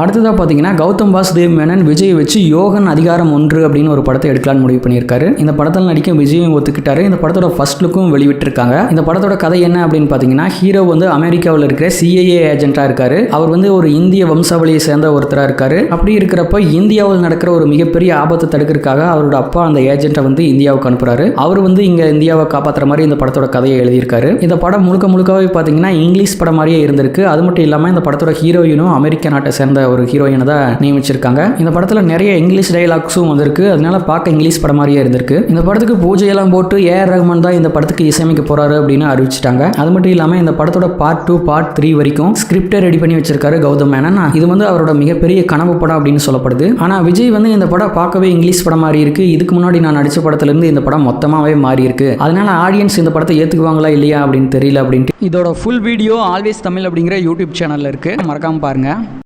அடுத்ததாக பார்த்தீங்கன்னா கௌதம் வாசுதேவ் மேனன் விஜய் வச்சு யோகன் அதிகாரம் ஒன்று அப்படின்னு ஒரு படத்தை எடுக்கலாம்னு முடிவு பண்ணியிருக்காரு. இந்த படத்தில் நடிக்க விஜயும் ஒத்துக்கிட்டாரு. இந்த படத்தோட ஃபர்ஸ்ட் லுக்கும் வெளிவிட்டிருக்காங்க இந்த படத்தோட கதை என்ன அப்படின்னு பார்த்தீங்கன்னா ஹீரோ வந்து அமெரிக்காவில் இருக்கிற சிஐஏ ஏஜென்ட்டாக இருக்காரு. அவர் வந்து ஒரு இந்திய வம்சாவளியை சேர்ந்த ஒருத்தராக இருக்காரு. அப்படி இருக்கிறப்ப இந்தியாவில் நடக்கிற ஒரு மிகப்பெரிய ஆபத்தை தடுக்கிறதுக்காக அவரோட அப்பா அந்த ஏஜென்ட்டை வந்து இந்தியாவுக்கு அனுப்புறாரு. அவர் வந்து இங்கே இந்தியாவை காப்பாற்றுற மாதிரி இந்த படத்தோட கதையை எழுதியிருக்காரு. இந்த படம் முழுக்க முழுக்கவே பார்த்தீங்கன்னா இங்கிலீஷ் படம் மாதிரியே இருந்திருக்கு. அது மட்டும் இல்லாமல் இந்த படத்தோட ஹீரோயினும் அமெரிக்க நாட்டை சேர்ந்த ஒரு ஹீரோயினை தான் நியமிச்சிருக்காங்க. இந்த படத்தில் நிறைய இங்கிலீஷ் டைலாக்ஸும் வந்திருக்கு. அதனால பார்க்க இங்கிலீஷ் படம் மாதிரியே இருந்திருக்கு. இந்த படத்துக்கு பூஜையெல்லாம் போட்டு ஏஆர் ரஹ்மான் தான் இந்த படத்துக்கு இசையமைக்க போறாரு அப்படின்னு அறிவிச்சிட்டாங்க. அது மட்டும் இல்லாமல் இந்த படத்தோட பார்ட் டூ பார்ட் த்ரீ வரைக்கும் ஸ்கிரிப்டை ரெடி பண்ணி வச்சிருக்காரு கௌதம் மேனன். இது வந்து அவரோட மிகப்பெரிய கனவு படம் அப்படின்னு சொல்லப்படுது. ஆனால் விஜய் வந்து இந்த படம் பார்க்கவே இங்கிலீஷ் படம் மாதிரி இருக்கு. இதுக்கு முன்னாடி நான் நடிச்ச படத்துலேருந்து இந்த படம் மொத்தமாகவே மாறி இருக்கு. அதனால ஆடியன்ஸ் இந்த படத்தை ஏற்றுக்குவாங்களா இல்லையா அப்படின்னு தெரியல அப்படின்ட்டு. இதோட ஃபுல் வீடியோ ஆல்வேஸ் தமிழ் அப்படிங்கிற யூடியூப் சேனலில் இருக்கு. மறக்காம பாருங்கள்